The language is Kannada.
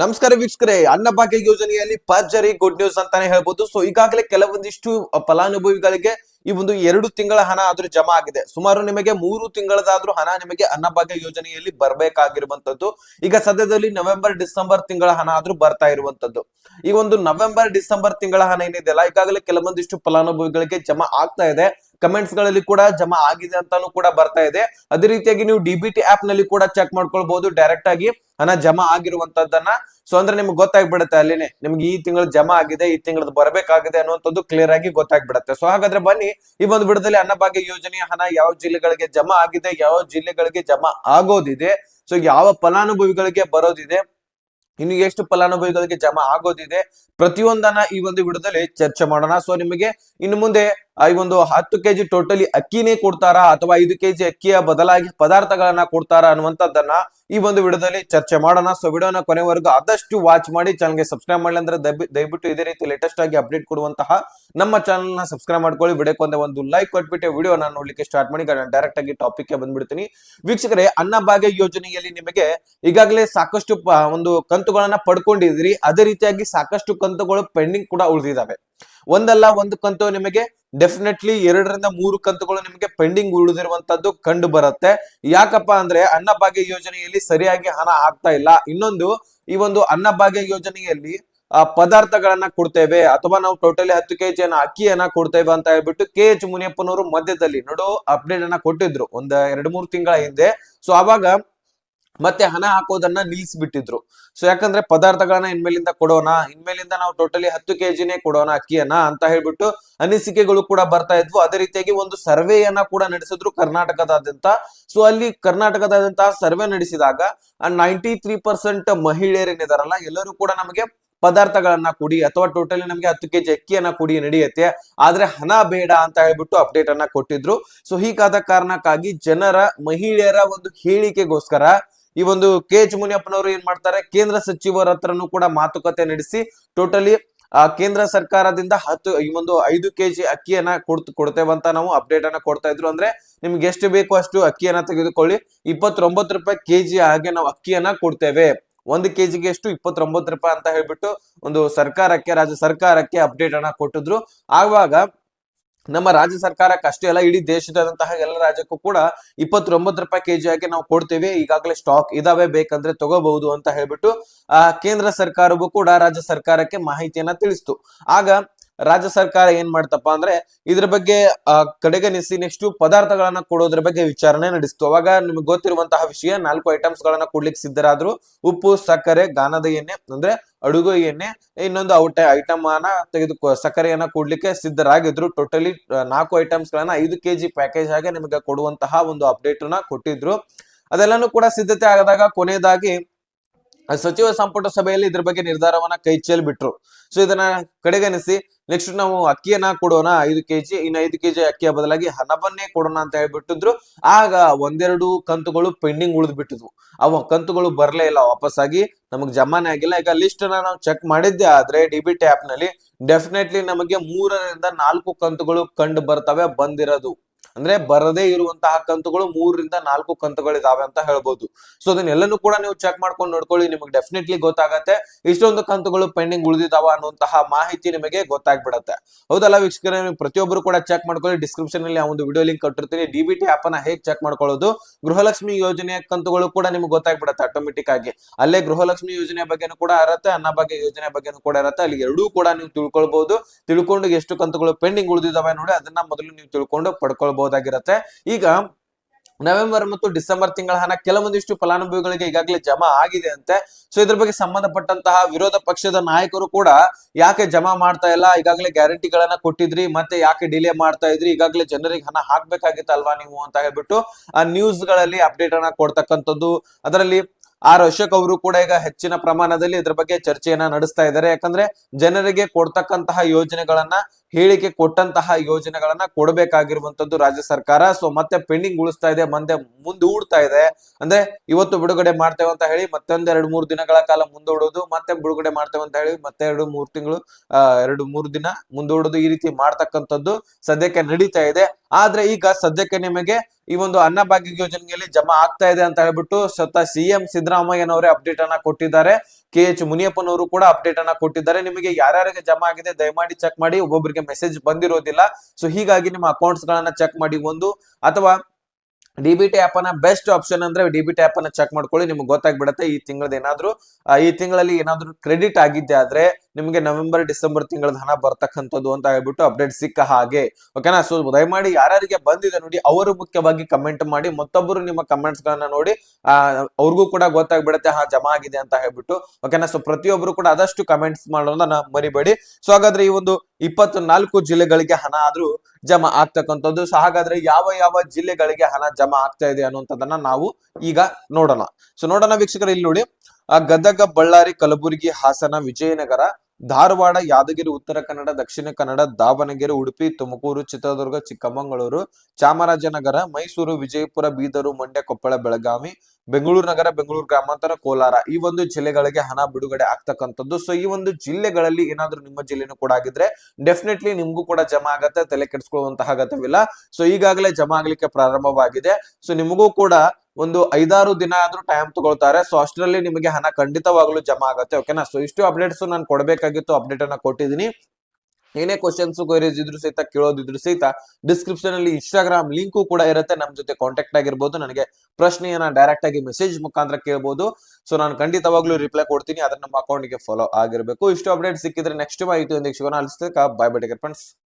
ನಮಸ್ಕಾರ ವೀಕ್ಷಕರೇ ಅನ್ನಭಾಗ್ಯ ಯೋಜನೆಯಲ್ಲಿ ಪರ್ಜರಿ ಗುಡ್ ನ್ಯೂಸ್ ಅಂತಾನೆ ಹೇಳ್ಬೋದು. ಸೊ ಈಗಾಗಲೇ ಕೆಲವೊಂದಿಷ್ಟು ಫಲಾನುಭವಿಗಳಿಗೆ ಈ ಒಂದು ಎರಡು ತಿಂಗಳ ಹಣ ಆದ್ರೂ ಜಮಾ ಆಗಿದೆ. ಸುಮಾರು ನಿಮಗೆ ಮೂರು ತಿಂಗಳದಾದ್ರೂ ಹಣ ನಿಮಗೆ ಅನ್ನಭಾಗ್ಯ ಯೋಜನೆಯಲ್ಲಿ ಬರ್ಬೇಕಾಗಿರುವಂತದ್ದು ಈಗ ಸದ್ಯದಲ್ಲಿ ನವೆಂಬರ್ ಡಿಸೆಂಬರ್ ತಿಂಗಳ ಹಣ ಆದ್ರೂ ಬರ್ತಾ ಇರುವಂತದ್ದು ಈ ಒಂದು ನವೆಂಬರ್ ಡಿಸೆಂಬರ್ ತಿಂಗಳ ಹಣ ಏನಿದೆಯಲ್ಲ, ಈಗಾಗಲೇ ಕೆಲವೊಂದಿಷ್ಟು ಫಲಾನುಭವಿಗಳಿಗೆ ಜಮಾ ಆಗ್ತಾ ಇದೆ. ಕಮೆಂಟ್ಸ್ಗಳಲ್ಲಿ ಕೂಡ ಜಮಾ ಆಗಿದೆ ಅಂತಾನು ಕೂಡ ಬರ್ತಾ ಇದೆ. ಅದೇ ರೀತಿಯಾಗಿ ನೀವು ಡಿ ಬಿ ಟಿ ಆಪ್ನಲ್ಲಿ ಕೂಡ ಚೆಕ್ ಮಾಡ್ಕೊಳ್ಬಹುದು ಡೈರೆಕ್ಟ್ ಆಗಿ ಹಣ ಜಮಾ ಆಗಿರುವಂತದ್ದನ್ನ. ಸೊ ಅಂದ್ರೆ ನಿಮ್ಗೆ ಗೊತ್ತಾಗ್ಬಿಡುತ್ತೆ ಅಲ್ಲಿನೇ, ನಿಮ್ಗೆ ಈ ತಿಂಗಳು ಜಮಾ ಆಗಿದೆ, ಈ ತಿಂಗಳದ್ದು ಬರಬೇಕಾಗಿದೆ ಅನ್ನುವಂಥದ್ದು ಕ್ಲಿಯರ್ ಆಗಿ ಗೊತ್ತಾಗ್ಬಿಡುತ್ತೆ. ಸೊ ಹಾಗಾದ್ರೆ ಬನ್ನಿ, ಈ ಒಂದು ಬಿಡದಲ್ಲಿ ಅನ್ನಭಾಗ್ಯ ಯೋಜನೆಯ ಹಣ ಯಾವ ಜಿಲ್ಲೆಗಳಿಗೆ ಜಮಾ ಆಗಿದೆ, ಯಾವ ಜಿಲ್ಲೆಗಳಿಗೆ ಜಮಾ ಆಗೋದಿದೆ ಸೊ ಯಾವ ಫಲಾನುಭವಿಗಳಿಗೆ ಬರೋದಿದೆ, ಇನ್ನು ಎಷ್ಟು ಫಲಾನುಭವಿಗಳಿಗೆ ಜಮಾ ಆಗೋದಿದೆ, ಪ್ರತಿಯೊಂದನ್ನ ಈ ಒಂದು ವಿಡಿಯೋದಲ್ಲಿ ಚರ್ಚೆ ಮಾಡೋಣ. ಸೊ ನಿಮಗೆ ಇನ್ನು ಮುಂದೆ ಈ ಒಂದು ಹತ್ತು ಕೆಜಿ ಟೋಟಲಿ ಅಕ್ಕಿನೇ ಕೊಡ್ತಾರಾ ಅಥವಾ ಐದು ಕೆಜಿ ಅಕ್ಕಿಯ ಬದಲಾಗಿ ಪದಾರ್ಥಗಳನ್ನ ಕೊಡ್ತಾರಾ ಅನ್ನುವಂಥದ್ದನ್ನ ಈ ಒಂದು ವಿಡಿಯೋದಲ್ಲಿ ಚರ್ಚೆ ಮಾಡೋಣ. ಸೊ ವಿಡಿಯೋನ ಕೊನೆವರೆಗೂ ಆದಷ್ಟು ವಾಚ್ ಮಾಡಿ ಚಾನಲ್ಗೆ ಸಬ್ಸ್ಕ್ರೈಬ್ ಮಾಡಲಿ ಅಂದ್ರೆ ದಯವಿ- ದಯವಿಟ್ಟು ಇದೇ ರೀತಿ ಲೇಟೆಸ್ಟ್ ಆಗಿ ಅಪ್ಡೇಟ್ ಕೊಡುವಂತಹ ನಮ್ಮ ಚಾನಲ್ನ ಸಬ್ಸ್ಕ್ರೈಬ್ ಮಾಡ್ಕೊಳ್ಳಿ. ವಿಡಿಯೋಕ್ಕೆ ಒಂದೇ ಲೈಕ್ ಕೊಟ್ಬಿಟ್ಟು ವಿಡಿಯೋನ ನೋಡ್ಲಿಕ್ಕೆ ಸ್ಟಾರ್ಟ್ ಮಾಡಿ. ಡೈರೆಕ್ಟ್ ಆಗಿ ಟಾಪಿಕ್ಗೆ ಬಂದ್ಬಿಡ್ತೀನಿ. ವೀಕ್ಷಕರೇ, ಅನ್ನಭಾಗ್ಯ ಯೋಜನೆಯಲ್ಲಿ ನಿಮಗೆ ಈಗಾಗಲೇ ಸಾಕಷ್ಟು ಒಂದು ಕಂತುಗಳನ್ನ ಪಡ್ಕೊಂಡಿದ್ರಿ ಅದೇ ರೀತಿಯಾಗಿ ಸಾಕಷ್ಟು ಕಂತುಗಳು ಪೆಂಡಿಂಗ್ ಕೂಡ ಉಳಿದಿದ್ದಾವೆ. ಒಂದಲ್ಲ ಒಂದು ಕಂತು ನಿಮಗೆ ಡೆಫಿನೆಟ್ಲಿ ಎರಡರಿಂದ ಮೂರು ಕಂತುಗಳು ನಿಮಗೆ ಪೆಂಡಿಂಗ್ ಉಳಿದಿರುವಂತದ್ದು ಕಂಡು ಬರುತ್ತೆ. ಯಾಕಪ್ಪ ಅಂದ್ರೆ ಅನ್ನಭಾಗ್ಯ ಯೋಜನೆಯಲ್ಲಿ ಸರಿಯಾಗಿ ಹಣ ಆಗ್ತಾ ಇಲ್ಲ. ಇನ್ನೊಂದು, ಈ ಒಂದು ಅನ್ನಭಾಗ್ಯ ಯೋಜನೆಯಲ್ಲಿ, ಆ, ಪದಾರ್ಥಗಳನ್ನ ಕೊಡ್ತೇವೆ ಅಥವಾ ನಾವು ಟೋಟಲಿ ಹತ್ತು ಕೆಜಿ ಅನ್ನ, ಅಕ್ಕಿಯನ್ನ ಕೊಡ್ತೇವೆ ಅಂತ ಹೇಳ್ಬಿಟ್ಟು ಕೆ ಎಚ್ ಮುನಿಯಪ್ಪನವರು ಮಧ್ಯದಲ್ಲಿ, ನೋಡು ಅಪ್ಡೇಟ್ ಅನ್ನ ಕೊಟ್ಟಿದ್ರು ಒಂದ್ ಎರಡ್ ಮೂರು ತಿಂಗಳ ಹಿಂದೆ. ಸೊ ಅವಾಗ ಮತ್ತೆ ಹಣ ಹಾಕೋದನ್ನ ನಿಲ್ಲಿಸ್ಬಿಟ್ಟಿದ್ರು ಸೊ ಯಾಕಂದ್ರೆ ಪದಾರ್ಥಗಳನ್ನ ಇನ್ಮೇಲಿಂದ ಕೊಡೋಣ ಇನ್ಮೇಲಿಂದ ನಾವು ಟೋಟಲಿ ಹತ್ತು ಕೆಜಿನೇ ಕೊಡೋಣ ಅಕ್ಕಿಯನ್ನ ಅಂತ ಹೇಳ್ಬಿಟ್ಟು ಅನಿಸಿಕೆಗಳು ಕೂಡ ಬರ್ತಾ ಇದ್ವು. ಅದೇ ರೀತಿಯಾಗಿ ಒಂದು ಸರ್ವೆಯನ್ನ ಕೂಡ ನಡೆಸಿದ್ರು ಕರ್ನಾಟಕದಾದ್ಯಂತ. ಸೊ ಅಲ್ಲಿ ಕರ್ನಾಟಕದಾದ್ಯಂತ ಸರ್ವೆ ನಡೆಸಿದಾಗ ನೈಂಟಿ ತ್ರೀ ಪರ್ಸೆಂಟ್ ಮಹಿಳೆಯರೇನಿದಾರಲ್ಲ ಎಲ್ಲರೂ ಕೂಡ ನಮಗೆ ಪದಾರ್ಥಗಳನ್ನ ಕೊಡಿ ಅಥವಾ ಟೋಟಲಿ ನಮಗೆ ಹತ್ತು ಕೆಜಿ ಅಕ್ಕಿಯನ್ನ ಕೊಡಿ ನಡೆಯುತ್ತೆ. ಆದ್ರೆ ಹಣ ಬೇಡ ಅಂತ ಹೇಳ್ಬಿಟ್ಟು ಅಪ್ಡೇಟ್ ಅನ್ನ ಕೊಟ್ಟಿದ್ರು. ಸೊ ಹೀಗಾದ ಕಾರಣಕ್ಕಾಗಿ ಜನರ, ಮಹಿಳೆಯರ ಒಂದು ಹೇಳಿಕೆಗೋಸ್ಕರ ಈ ಒಂದು ಕೆ ಎಚ್ ಮುನಿಯಪ್ಪನವರು ಏನ್ ಮಾಡ್ತಾರೆ? ಕೇಂದ್ರ ಸಚಿವರ ಹತ್ರನೂ ಕೂಡ ಮಾತುಕತೆ ನಡೆಸಿ ಟೋಟಲಿ, ಆ, ಕೇಂದ್ರ ಸರ್ಕಾರದಿಂದ ಹತ್ತು, ಈ ಒಂದು ಐದು ಕೆಜಿ ಅಕ್ಕಿಯನ್ನ ಕೊಡ್ತು ಕೊಡ್ತೇವೆ ಅಂತ ನಾವು ಅಪ್ಡೇಟ್ ಅನ್ನ ಕೊಡ್ತಾ ಇದ್ರು. ಅಂದ್ರೆ ನಿಮ್ಗೆ ಎಷ್ಟು ಬೇಕು ಅಷ್ಟು ಅಕ್ಕಿಯನ್ನ ತೆಗೆದುಕೊಳ್ಳಿ. ಇಪ್ಪತ್ತೊಂಬತ್ತು ರೂಪಾಯಿ ಕೆಜಿ ಹಾಗೆ ನಾವು ಅಕ್ಕಿಯನ್ನ ಕೊಡ್ತೇವೆ. ಒಂದು ಕೆಜಿಗೆ ಎಷ್ಟು? ಇಪ್ಪತ್ತೊಂಬತ್ತು ರೂಪಾಯಿ ಅಂತ ಹೇಳ್ಬಿಟ್ಟು ಒಂದು ಸರ್ಕಾರಕ್ಕೆ, ರಾಜ್ಯ ಸರ್ಕಾರಕ್ಕೆ ಅಪ್ಡೇಟ್ ಅನ್ನ ಕೊಟ್ಟಿದ್ರು. ಆವಾಗ ನಮ್ಮ ರಾಜ್ಯ ಸರ್ಕಾರಕ್ಕೆ ಅಷ್ಟೇ ಅಲ್ಲ, ಇಡೀ ದೇಶದಾದಂತಹ ಎಲ್ಲ ರಾಜ್ಯಕ್ಕೂ ಕೂಡ ಇಪ್ಪತ್ತೊಂಬತ್ತು ರೂಪಾಯಿ ಕೆಜಿ ಆಗಿ ನಾವು ಕೊಡ್ತೇವೆ. ಈಗಾಗಲೇ ಸ್ಟಾಕ್ ಇದಾವೆ, ಬೇಕಂದ್ರೆ ತಗೋಬಹುದು ಅಂತ ಹೇಳ್ಬಿಟ್ಟು, ಆ, ಕೇಂದ್ರ ಸರ್ಕಾರವು ಕೂಡ ರಾಜ್ಯ ಸರ್ಕಾರಕ್ಕೆ ಮಾಹಿತಿಯನ್ನ ತಿಳಿಸ್ತು. ಆಗ ರಾಜ್ಯ ಸರ್ಕಾರ ಏನ್ ಮಾಡ್ತಪ್ಪ ಅಂದ್ರೆ ಇದ್ರ ಬಗ್ಗೆ ಕಡೆಗಣಿಸಿ ನೆಕ್ಸ್ಟ್ ಪದಾರ್ಥಗಳನ್ನ ಕೊಡೋದ್ರ ಬಗ್ಗೆ ವಿಚಾರಣೆ ನಡೆಸ್ತು. ಅವಾಗ ನಿಮ್ಗೆ ಗೊತ್ತಿರುವಂತಹ ವಿಷಯ, ನಾಲ್ಕು ಐಟಮ್ಸ್ ಗಳನ್ನ ಕೊಡ್ಲಿಕ್ಕೆ ಸಿದ್ಧರಾದ್ರು. ಉಪ್ಪು, ಸಕ್ಕರೆ ಗಾನದ ಎಣ್ಣೆ, ಅಂದ್ರೆ ಅಡುಗೆ ಎಣ್ಣೆ, ಇನ್ನೊಂದು ಔಟ ಐಟಮ್ ಅನ್ನ ತೆಗೆದು ಸಕ್ಕರೆಯನ್ನ ಕೊಡ್ಲಿಕ್ಕೆ ಸಿದ್ಧರಾಗಿದ್ರು. ಟೋಟಲಿ ನಾಲ್ಕು ಐಟಮ್ಸ್ ಗಳನ್ನ ಐದು ಕೆಜಿ ಪ್ಯಾಕೇಜ್ ಆಗಿ ನಿಮಗೆ ಕೊಡುವಂತಹ ಒಂದು ಅಪ್ಡೇಟ್ನ ಕೊಟ್ಟಿದ್ರು. ಅದೆಲ್ಲನೂ ಕೂಡ ಸಿದ್ಧತೆ ಆಗದಾಗ ಕೊನೆಯದಾಗಿ, ಸಚಿವ ಸಂಪುಟ ಸಭೆಯಲ್ಲಿ ಇದ್ರ ಬಗ್ಗೆ ನಿರ್ಧಾರವನ್ನ ಕೈ ಚೆಲ್ ಬಿಟ್ರು. ಸೊ ಇದನ್ನ ಕಡೆಗಣಿಸಿ ನೆಕ್ಸ್ಟ್ ನಾವು ಅಕ್ಕಿಯನ್ನ ಕೊಡೋಣ. ಐದು ಕೆಜಿ, ಇನ್ನು ಐದು ಕೆಜಿ ಅಕ್ಕಿಯ ಬದಲಾಗಿ ಹಣವನ್ನೇ ಕೊಡೋಣ ಅಂತ ಹೇಳ್ಬಿಟ್ಟಿದ್ರು. ಆಗ ಒಂದೆರಡು ಕಂತುಗಳು ಪೆಂಡಿಂಗ್ ಉಳಿದು ಬಿಟ್ಟಿದ್ವು ಅವ ಕಂತುಗಳು ಬರಲೇ ಇಲ್ಲ ವಾಪಸ್ ಆಗಿ ನಮಗ್ ಜಮಾನೆ ಆಗಿಲ್ಲ. ಈಗ ಲಿಸ್ಟ್ ಅನ್ನ ನಾವು ಚೆಕ್ ಮಾಡಿದ್ದೆ, ಆದ್ರೆ ಡಿ ಬಿ ನಲ್ಲಿ ಡೆಫಿನೆಟ್ಲಿ ನಮಗೆ ಮೂರರಿಂದ ನಾಲ್ಕು ಕಂತುಗಳು ಕಂಡು ಬರ್ತವೆ, ಬಂದಿರೋದು. ಅಂದ್ರೆ ಬರದೇ ಇರುವಂತಹ ಕಂತುಗಳು ಮೂರರಿಂದ ನಾಲ್ಕು ಕಂತುಗಳು ಇದಾವೆ ಅಂತ ಹೇಳ್ಬೋದು. ಸೊ ಅದನ್ನೆಲ್ಲನೂ ಕೂಡ ನೀವು ಚೆಕ್ ಮಾಡ್ಕೊಂಡು ನೋಡ್ಕೊಳ್ಳಿ, ನಿಮಗೆ ಡೆಫಿನೆಟ್ಲಿ ಗೊತ್ತಾಗತ್ತೆ. ಇಷ್ಟೊಂದು ಕಂತುಗಳು ಪೆಂಡಿಂಗ್ ಉಳಿದಿದಾವ ಅನ್ನುವಂತಹ ಮಾಹಿತಿ ನಿಮಗೆ ಗೊತ್ತಾಗ್ಬಿಡತ್ತೆ. ಹೌದಲ್ಲ ವೀಕ್ಷಕರೇ? ನೀವು ಪ್ರತಿಯೊಬ್ಬರು ಕೂಡ ಚೆಕ್ ಮಾಡ್ಕೊಳ್ಳಿ. ಡಿಸ್ಕ್ರಿಪ್ಷನ್ ಅಲ್ಲಿ ಆ ಒಂದು ವಿಡಿಯೋ ಲಿಂಕ್ ಕೊಟ್ಟಿರ್ತೀನಿ. ಡಿ ಬಿ ಟಿ ಆಪ್ ಅನ್ನ ಹೇಗೆ ಚೆಕ್ ಮಾಡ್ಕೊಳ್ಳೋದು? ಗೃಹಲಕ್ಷ್ಮಿ ಯೋಜನೆಯ ಕಂತುಗಳು ಕೂಡ ನಿಮ್ಗೆ ಗೊತ್ತಾಗ್ಬಿಡತ್ತೆ ಆಟೋಮೆಟಿಕ್ ಆಗಿ. ಅಲ್ಲೇ ಗೃಹಲಕ್ಷ್ಮಿ ಯೋಜನೆ ಬಗ್ಗೆನೂ ಕೂಡ ಇರತ್ತೆ ಬಗ್ಗೆ ಯೋಜನೆ ಬಗ್ಗೆನೂ ಕೂಡ ಇರತ್ತೆ. ಅಲ್ಲಿ ಎರಡೂ ಕೂಡ ನೀವು ತಿಳ್ಕೊಳ್ಬಹುದು ತಿಳ್ಕೊಂಡು ಎಷ್ಟು ಕಂತುಗಳು ಪೆಂಡಿಂಗ್ ಉಳಿದಿದಾವೆ ನೋಡಿ, ಅದನ್ನ ಮೊದಲು ನೀವು ತಿಳ್ಕೊಂಡು ಪಡ್ಕೊಳ್ಬಹುದಾಗಿರತ್ತೆ ಈಗ ನವೆಂಬರ್ ಮತ್ತು ಡಿಸೆಂಬರ್ ತಿಂಗಳ ಹಣ ಕೆಲವೊಂದಿಷ್ಟು ಫಲಾನುಭವಿಗಳಿಗೆ ಈಗಾಗಲೇ ಜಮಾ ಆಗಿದೆ ಅಂತೆ. ಸೊ ಇದ್ರ ಬಗ್ಗೆ ಸಂಬಂಧಪಟ್ಟಂತಹ ವಿರೋಧ ಪಕ್ಷದ ನಾಯಕರು ಕೂಡ ಯಾಕೆ ಜಮಾ ಮಾಡ್ತಾ ಇಲ್ಲ? ಈಗಾಗಲೇ ಗ್ಯಾರಂಟಿಗಳನ್ನ ಕೊಟ್ಟಿದ್ರಿ, ಮತ್ತೆ ಯಾಕೆ ಡಿಲೇ ಮಾಡ್ತಾ ಇದ್ರಿ? ಈಗಾಗಲೇ ಜನರಿಗೆ ಹಣ ಹಾಕ್ಬೇಕಾಗಿತ್ತಲ್ವಾ ನೀವು ಅಂತ ಹೇಳ್ಬಿಟ್ಟು ಆ ನ್ಯೂಸ್ಗಳಲ್ಲಿ ಅಪ್ಡೇಟ್ ಅನ್ನ ಕೊಡ್ತಕ್ಕಂಥದ್ದು. ಅದರಲ್ಲಿ ಆರ್ ಅಶೋಕ್ ಅವರು ಕೂಡ ಈಗ ಹೆಚ್ಚಿನ ಪ್ರಮಾಣದಲ್ಲಿ ಇದ್ರ ಬಗ್ಗೆ ಚರ್ಚೆಯನ್ನ ನಡೆಸ್ತಾ ಇದ್ದಾರೆ. ಯಾಕಂದ್ರೆ ಜನರಿಗೆ ಕೊಡ್ತಕ್ಕಂತಹ ಯೋಜನೆಗಳನ್ನ ಹೇಳಿಕೆ ಕೊಟ್ಟಂತಹ ಯೋಜನೆಗಳನ್ನ ಕೊಡಬೇಕಾಗಿರುವಂತದ್ದು ರಾಜ್ಯ ಸರ್ಕಾರ. ಸೊ ಮತ್ತೆ ಪೆಂಡಿಂಗ್ ಉಳಿಸ್ತಾ ಇದೆ, ಮುಂದೆ ಮುಂದೂಡ್ತಾ ಇದೆ. ಅಂದ್ರೆ ಇವತ್ತು ಬಿಡುಗಡೆ ಮಾಡ್ತೇವೆ ಅಂತ ಹೇಳಿ ಮತ್ತೊಂದ್ ಎರಡು ಮೂರು ದಿನಗಳ ಕಾಲ ಮುಂದೂಡೋದು ಮತ್ತೆ ಬಿಡುಗಡೆ ಮಾಡ್ತೇವೆ ಅಂತ ಹೇಳಿ ಮತ್ತೆ ಎರಡು ಮೂರು ತಿಂಗಳು ಎರಡು ಮೂರು ದಿನ ಮುಂದೂಡೋದು ಈ ರೀತಿ ಮಾಡ್ತಕ್ಕಂಥದ್ದು ಸದ್ಯಕ್ಕೆ ನಡೀತಾ ಇದೆ. ಆದ್ರೆ ಈಗ ಸದ್ಯಕ್ಕೆ ನಿಮಗೆ ಈ ಒಂದು ಅನ್ನಭಾಗ್ಯ ಯೋಜನೆಯಲ್ಲಿ ಜಮಾ ಆಗ್ತಾ ಇದೆ ಅಂತ ಹೇಳ್ಬಿಟ್ಟು ಸ್ವತಃ ಸಿಎಂ ಸಿದ್ದರಾಮಯ್ಯನವರೇ ಅಪ್ಡೇಟ್ ಅನ್ನ ಕೊಟ್ಟಿದ್ದಾರೆ. ಕೆ ಎಚ್ ಮುನಿಯಪ್ಪನವರು ಕೂಡ ಅಪ್ಡೇಟ್ ಅನ್ನ ಕೊಟ್ಟಿದ್ದಾರೆ. ನಿಮಗೆ ಯಾರ್ಯಾರಿಗೆ ಜಮಾ ಆಗಿದೆ ದಯಮಾಡಿ ಚೆಕ್ ಮಾಡಿ ಒಬ್ಬೊಬ್ಬರಿಗೆ ಮೆಸೇಜ್ ಬಂದಿರೋದಿಲ್ಲ. ಸೊ ಹೀಗಾಗಿ ನಿಮ್ಮ ಅಕೌಂಟ್ಸ್ ಗಳನ್ನ ಚೆಕ್ ಮಾಡಿ ಒಂದು ಅಥವಾ ಡಿಬಿಟಿ ಆಪ್ ಅನ್ನ ಬೆಸ್ಟ್ ಆಪ್ಷನ್ ಅಂದ್ರೆ ಡಿಬಿಟಿ ಆಪ್ ಅನ್ನ ಚೆಕ್ ಮಾಡ್ಕೊಳ್ಳಿ, ನಿಮ್ಗೆ ಗೊತ್ತಾಗ್ಬಿಡತ್ತೆ. ಈ ತಿಂಗಳದ ಏನಾದ್ರು ಈ ತಿಂಗಳಲ್ಲಿ ಏನಾದ್ರು ಕ್ರೆಡಿಟ್ ಆಗಿದ್ದೆ ಆದ್ರೆ ನಿಮಗೆ ನವೆಂಬರ್ ಡಿಸೆಂಬರ್ ತಿಂಗಳದ ಹಣ ಬರ್ತಕ್ಕಂಥದ್ದು ಅಂತ ಹೇಳ್ಬಿಟ್ಟು ಅಪ್ಡೇಟ್ ಸಿಕ್ಕ ಹಾಗೆ. ಓಕೆನಾ ಸೊ ದಯಮಾಡಿ ಯಾರ್ಯಾರಿಗೆ ಬಂದಿದೆ ನೋಡಿ, ಅವರು ಮುಖ್ಯವಾಗಿ ಕಮೆಂಟ್ ಮಾಡಿ, ಮತ್ತೊಬ್ಬರು ನಿಮ್ಮ ಕಮೆಂಟ್ಸ್ ಗಳನ್ನ ನೋಡಿ ಅವ್ರಿಗೂ ಕೂಡ ಗೊತ್ತಾಗ್ಬಿಡತ್ತೆ, ಹಾ, ಜಮಾ ಆಗಿದೆ ಅಂತ ಹೇಳ್ಬಿಟ್ಟು. ಓಕೆನಾ ಸೊ ಪ್ರತಿಯೊಬ್ಬರು ಕೂಡ ಆದಷ್ಟು ಕಮೆಂಟ್ಸ್ ಮಾಡೋದನ್ನ ಮರಿಬೇಡಿ. ಸೊ ಹಾಗಾದ್ರೆ ಈ ಒಂದು ಇಪ್ಪತ್ನಾಲ್ಕು ಜಿಲ್ಲೆಗಳಿಗೆ ಹಣ ಆದ್ರೂ ಜಮಾ ಆಗ್ತಕ್ಕಂಥದ್ದು. ಸೊ, ಹಾಗಾದ್ರೆ ಯಾವ ಯಾವ ಜಿಲ್ಲೆಗಳಿಗೆ ಹಣ ಜಮಾ ಆಗ್ತಾ ಇದೆ ಅನ್ನುವಂಥದ್ದನ್ನ ನಾವು ಈಗ ನೋಡೋಣ. ಸೊ, ನೋಡೋಣ ವೀಕ್ಷಕರು, ಇಲ್ಲಿ ನೋಡಿ. ಗದಗ, ಬಳ್ಳಾರಿ, ಕಲಬುರಗಿ, ಹಾಸನ, ವಿಜಯನಗರ ಧಾರವಾಡ, ಯಾದಗಿರಿ, ಉತ್ತರ ಕನ್ನಡ, ದಕ್ಷಿಣ ಕನ್ನಡ, ದಾವಣಗೆರೆ, ಉಡುಪಿ, ತುಮಕೂರು, ಚಿತ್ರದುರ್ಗ, ಚಿಕ್ಕಮಗಳೂರು, ಚಾಮರಾಜನಗರ, ಮೈಸೂರು, ವಿಜಯಪುರ, ಬೀದರು, ಮಂಡ್ಯ, ಕೊಪ್ಪಳ, ಬೆಳಗಾವಿ, ಬೆಂಗಳೂರು ನಗರ, ಬೆಂಗಳೂರು ಗ್ರಾಮಾಂತರ, ಕೋಲಾರ ಈ ಒಂದು ಜಿಲ್ಲೆಗಳಿಗೆ ಹಣ ಬಿಡುಗಡೆ ಆಗ್ತಕ್ಕಂಥದ್ದು. ಸೊ ಈ ಒಂದು ಜಿಲ್ಲೆಗಳಲ್ಲಿ ಏನಾದ್ರೂ ನಿಮ್ಮ ಜಿಲ್ಲೆನೂ ಕೂಡ ಆಗಿದ್ರೆ ಡೆಫಿನೆಟ್ಲಿ ನಿಮ್ಗೂ ಕೂಡ ಜಮಾ ಆಗತ್ತೆ, ತಲೆ ಕೆಡಿಸ್ಕೊಳ್ಳುವಂತಹ ಅಗತ್ಯವಿಲ್ಲ. ಸೊ ಈಗಾಗಲೇ ಜಮಾ ಆಗ್ಲಿಕ್ಕೆ ಪ್ರಾರಂಭವಾಗಿದೆ. ಸೊ ನಿಮಗೂ ಕೂಡ ಒಂದು ಐದಾರು ದಿನ ಆದ್ರೂ ಟೈಮ್ ತಗೊಳ್ತಾರೆ. ಸೊ ಅಷ್ಟರಲ್ಲಿ ನಿಮಗೆ ಹಣ ಖಂಡಿತವಾಗ್ಲೂ ಜಮಾ ಆಗುತ್ತೆ ಓಕೆನಾ ಸೊ ಇಷ್ಟು ಅಪ್ಡೇಟ್ಸ್ ನಾನು ಕೊಡಬೇಕಾಗಿತ್ತು ಅಪ್ಡೇಟ್ ಅನ್ನ ಕೊಟ್ಟಿದ್ದೀನಿ. ಏನೇ ಕ್ವಶನ್ಸ್ ಕ್ವೈರೀಸ್ ಇದ್ರು ಸಹಿತ, ಕೇಳೋದಿದ್ರು ಸಹಿತ ಡಿಸ್ಕ್ರಿಪ್ಷನ್ ಅಲ್ಲಿ ಇನ್ಸ್ಟಾಗ್ರಾಮ್ ಲಿಂಕು ಕೂಡ ಇರುತ್ತೆ. ನಮ್ ಜೊತೆ ಕಾಂಟ್ಯಾಕ್ಟ್ ಆಗಿರ್ಬೋದು. ನನಗೆ ಪ್ರಶ್ನೆಯನ್ನ ಡೈರೆಕ್ಟ್ ಆಗಿ ಮೆಸೇಜ್ ಮುಖಾಂತರ ಕೇಳ್ಬೋದು. ಸೊ ನಾನು ಖಂಡಿತವಾಗ್ಲೂ ರಿಪ್ಲೈ ಕೊಡ್ತೀನಿ. ಅದನ್ನ ನಮ್ಮ ಅಕೌಂಟ್ಗೆ ಫಾಲೋ ಆಗಿರಬೇಕು. ಇಷ್ಟು ಅಪ್ಡೇಟ್ ಸಿಕ್ಕಿದ್ರೆ ನೆಕ್ಸ್ಟ್ ಮಾಹಿತಿ ಒಂದಿಗೆ ಶಿವನ ಅಲಿಸ್ತಾ ಬೈ ಬೈ ಫ್ರೆಂಡ್ಸ್